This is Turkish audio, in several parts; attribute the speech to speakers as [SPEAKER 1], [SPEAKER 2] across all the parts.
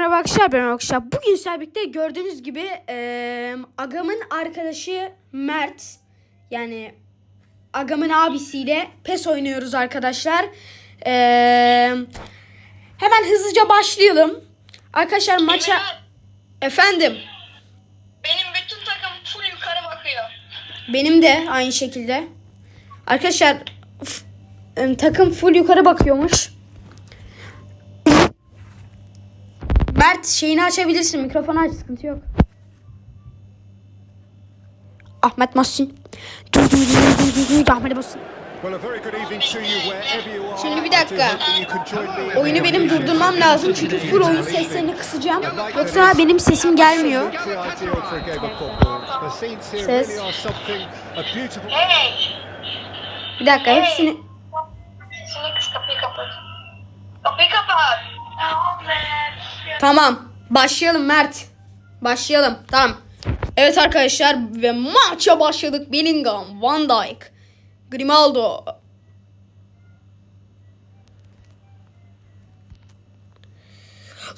[SPEAKER 1] merhaba arkadaşlar ben arkadaşlar. Bugün sizlerle birlikte gördüğünüz gibi eee, Agam'ın arkadaşı Mert yani Agam'ın abisiyle PES oynuyoruz arkadaşlar. Eee, hemen hızlıca başlayalım. Arkadaşlar maça efendim
[SPEAKER 2] Benim bütün takım full yukarı bakıyor.
[SPEAKER 1] benim de aynı şekilde. Arkadaşlar takım full yukarı bakıyormuş. Mert şeyini açabilirsin. Mikrofonu aç. Sıkıntı yok. Ahmet Muhsin. Dur dur dur dur dur dur. Ahmet
[SPEAKER 3] are.
[SPEAKER 1] Şimdi bir dakika. Oyunu benim durdurmam lazım çünkü full oyun seslerini kısacağım. Yoksa benim sesim gelmiyor.
[SPEAKER 3] Absolutely ideal for a
[SPEAKER 1] Tamam. Başlayalım Mert. Başlayalım. Tamam. Evet arkadaşlar ve maça başladık. Bellingham, Van Dijk, Grimaldo.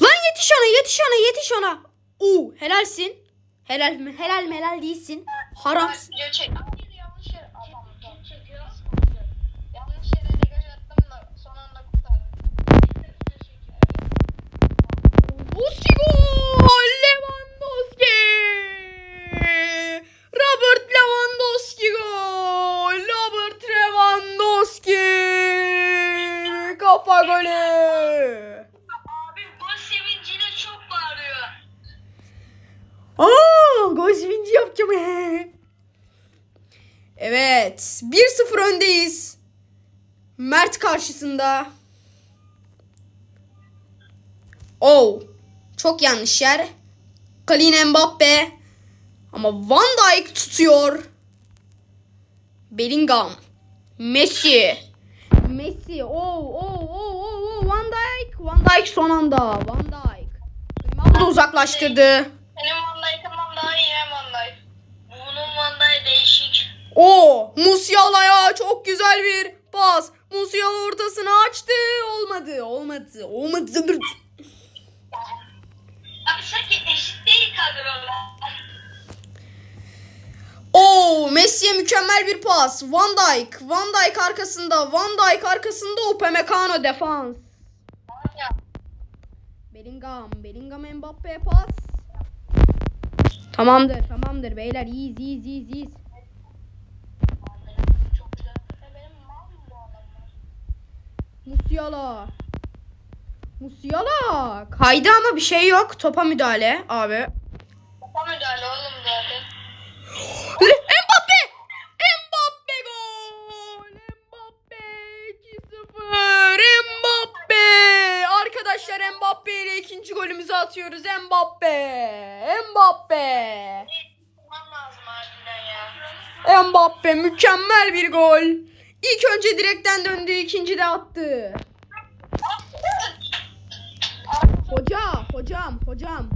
[SPEAKER 1] Lan yetiş ona, yetiş ona, yetiş ona. Oo, helalsin. Helal mi? Helal mi? Helal değilsin. Haram.
[SPEAKER 2] Video
[SPEAKER 1] Evet, 1-0 öndeyiz. Mert karşısında. Oh, çok yanlış yer. Kalin Mbappe. Ama Van Dijk tutuyor. Bellingham. Messi. Messi. Oh, oh, oh, oh, oh. Van Dijk. Van Dijk son anda. Van Dijk. Grimaldo uzaklaştırdı.
[SPEAKER 2] Senin Van Dijk'ından daha iyi Van Dijk. Bunun Van Dijk değişik.
[SPEAKER 1] O Musiala'ya çok güzel bir pas. Musiala ortasını açtı. Olmadı. Olmadı. Olmadı.
[SPEAKER 2] Abi sanki eşit değil kadrolar.
[SPEAKER 1] O Messi'ye mükemmel bir pas. Van Dijk. Van Dijk arkasında. Van Dijk arkasında. Upamecano defans. Bellingham. Bellingham Mbappe'ye pas. Tamamdır. Tamamdır beyler. İyiyiz iyiyiz iyiyiz iyiyiz.
[SPEAKER 2] Çok güzel. E, Benim mal mı bu adamlar?
[SPEAKER 1] Musiala. Musiala. Kaydı ama bir şey yok. Topa müdahale abi.
[SPEAKER 2] Topa müdahale oğlum zaten.
[SPEAKER 1] Mbappe! Mbappe gol! Mbappe 2-0! Mbappe! Arkadaşlar Mbappe ile ikinci golümüzü atıyoruz. Mbappe! Mbappe! Mbappe mükemmel bir gol. İlk önce direkten döndü, ikinci de attı. Hoca, hocam, hocam.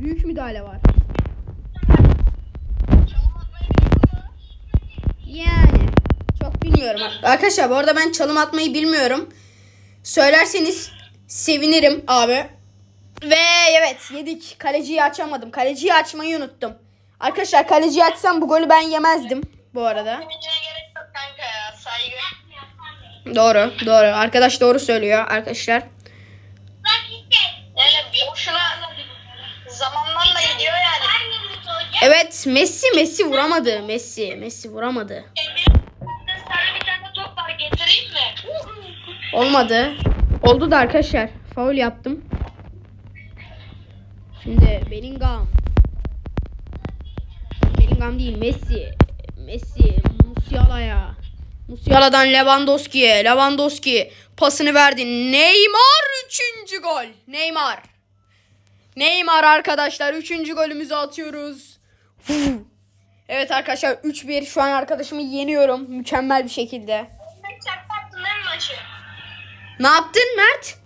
[SPEAKER 1] Büyük müdahale var. Yani çok bilmiyorum. Arkadaşlar bu arada ben çalım atmayı bilmiyorum. Söylerseniz sevinirim abi. Ve evet yedik. Kaleciyi açamadım. Kaleciyi açmayı unuttum. Arkadaşlar kaleciyi açsam bu golü ben yemezdim bu arada.
[SPEAKER 2] Sevincine gerek yok kanka ya. Saygı.
[SPEAKER 1] Doğru doğru. Arkadaş doğru söylüyor arkadaşlar.
[SPEAKER 2] Yani boşuna zamandan da gidiyor yani.
[SPEAKER 1] Evet Messi Messi vuramadı. Messi Messi vuramadı.
[SPEAKER 2] Sana bir tane top var getireyim mi?
[SPEAKER 1] Olmadı. Oldu da arkadaşlar. Faul yaptım. Şimdi Bellingham. Bellingham değil Messi. Messi Musiala'ya. Musiala'dan Lewandowski'ye. Lewandowski pasını verdi. Neymar 3. gol. Neymar. Neymar arkadaşlar 3. golümüzü atıyoruz. Evet arkadaşlar 3-1 şu an arkadaşımı yeniyorum mükemmel bir şekilde. Ne yaptın Mert?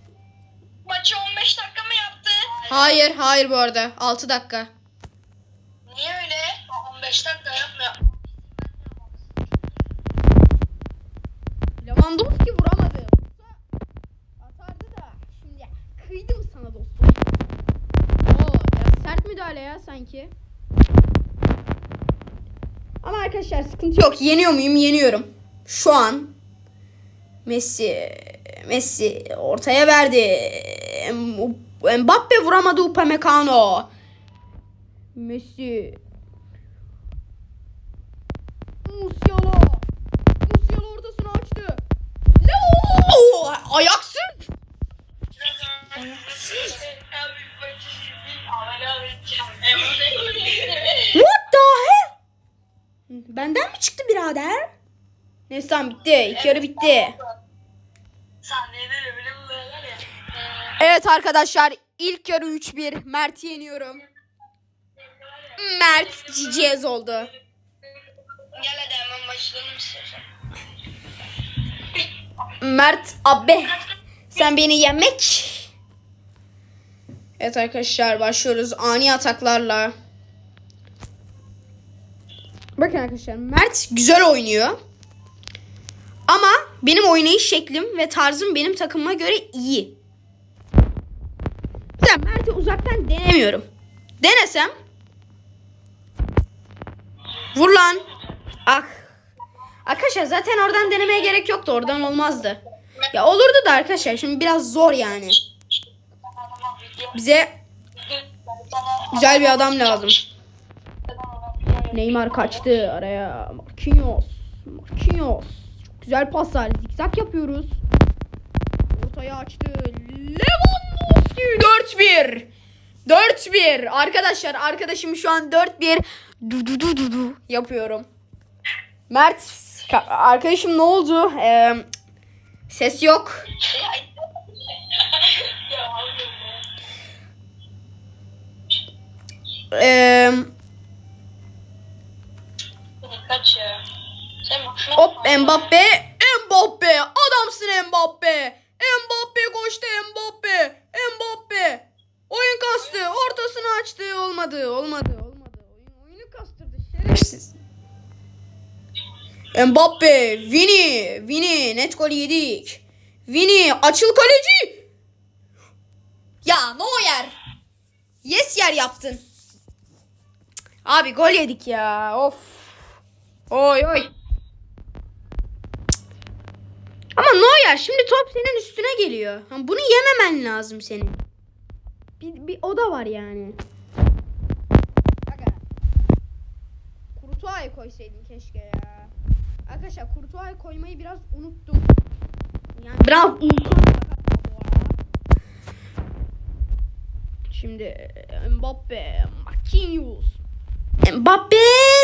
[SPEAKER 2] Maçı 15 dakika mı yaptı?
[SPEAKER 1] Hayır, hayır bu arada. 6 dakika.
[SPEAKER 2] Niye öyle? 15 dakika yapmıyor.
[SPEAKER 1] Lewandowski vuramadı. Vursa atardı da. Şimdi kıydım sana dostum. hala ya sanki. Ama arkadaşlar sıkıntı yok. Yeniyor muyum? Yeniyorum. Şu an Messi Messi ortaya verdi. Mbappe vuramadı Upamecano. Messi. Musiala Leo! Ayaksın. What the hell? Benden mi çıktı birader? Neyse tamam bitti. İki yarı bitti. Evet arkadaşlar ilk yarı 3-1. Mert'i yeniyorum. Mert cicez oldu.
[SPEAKER 2] Gel hadi hemen başlayalım istersen.
[SPEAKER 1] Mert abi sen beni yemek. Evet arkadaşlar başlıyoruz ani ataklarla. Bakın arkadaşlar Mert güzel oynuyor. Ama benim oynayış şeklim ve tarzım benim takımıma göre iyi. Ben Mert'i uzaktan denemiyorum. Denesem Vur lan. Ah. Arkadaşlar zaten oradan denemeye gerek yoktu. Oradan olmazdı. Ya olurdu da arkadaşlar şimdi biraz zor yani. Bize güzel bir adam lazım. Neymar kaçtı araya. Marquinhos. Marquinhos. Çok güzel paslar. Zikzak yapıyoruz. Ortaya açtı. Lewandowski 4-1. 4-1. Arkadaşlar arkadaşım şu an 4-1 du du du du du yapıyorum. Mert arkadaşım ne oldu? Ee, ses yok. Ee, hop Mbappe. Mbappe. Adamsın Mbappe. Mbappe koştu Mbappe. Mbappe. Oyun kastı. Ortasını açtı. Olmadı. Olmadı. Mbappe. Vini. Vini. Net gol yedik. Vini. Açıl kaleci. Ya Neuer. Yes yer yaptın. Abi gol yedik ya. Of. Oy oy. Ama Neuer şimdi top senin üstüne geliyor. Ha, Bunu yememen lazım senin. Bir, bir o da var yani. Kurtuay koysaydın keşke ya. Arkadaşlar Kurtuay koymayı biraz unuttum. Yani biraz unuttum. Şimdi e, Mbappe, Marquinhos. Mbappe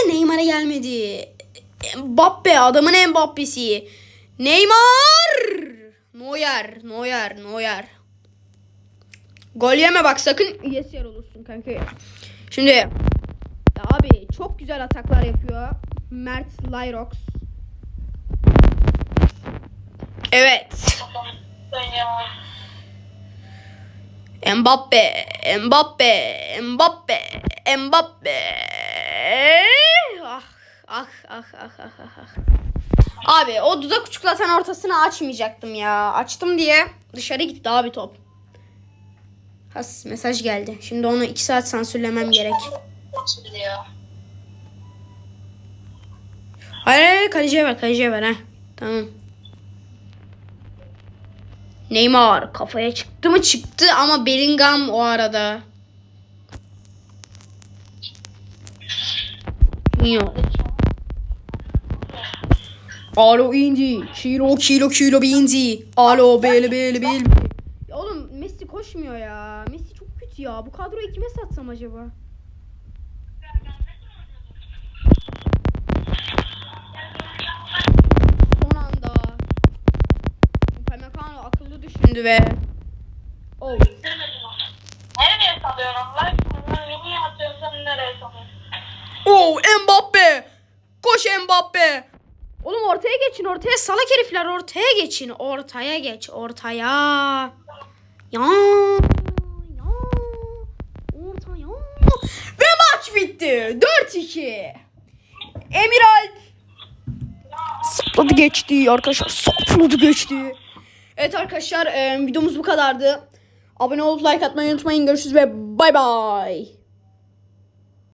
[SPEAKER 1] Neymar'a gelmedi. Mbappe adamın Mbappe'si. Neymar! Neuer, Neuer, Neuer. Gol yeme bak sakın yes yer olursun kanka. Şimdi abi çok güzel ataklar yapıyor. Mert Lyrox. Evet. Mbappe, Mbappe, Mbappe, Mbappe. Ah, ah, ah, ah, ah, ah, ah. Abi o dudak uçuklatan ortasını açmayacaktım ya. Açtım diye dışarı gitti abi top. Has mesaj geldi. Şimdi onu 2 saat sansürlemem gerek. Hayır, hayır kaleciye ver kaleciye ver ha. Tamam. Neymar kafaya çıktı mı çıktı ama Bellingham o arada. Yok. Alo indi. Kilo kilo kilo bindi. Alo beli beli beli. Oğlum Messi koşmuyor ya. Messi çok kötü ya. Bu kadroyu kime satsam acaba? Düşündü ve Oh.
[SPEAKER 2] Nereye salıyorsun Allah aşkına? Niye atıyorsun nereye salıyorsun?
[SPEAKER 1] Oh Mbappe. Koş Mbappe. Oğlum ortaya geçin ortaya salak herifler ortaya geçin. Ortaya geç ortaya. Ya. Ya. Ortaya. Ve maç bitti. 4-2. Emiral sapladı geçti arkadaşlar. Sapladı geçti. Evet arkadaşlar e, videomuz bu kadardı. Abone olup like atmayı unutmayın. Görüşürüz ve bay bay.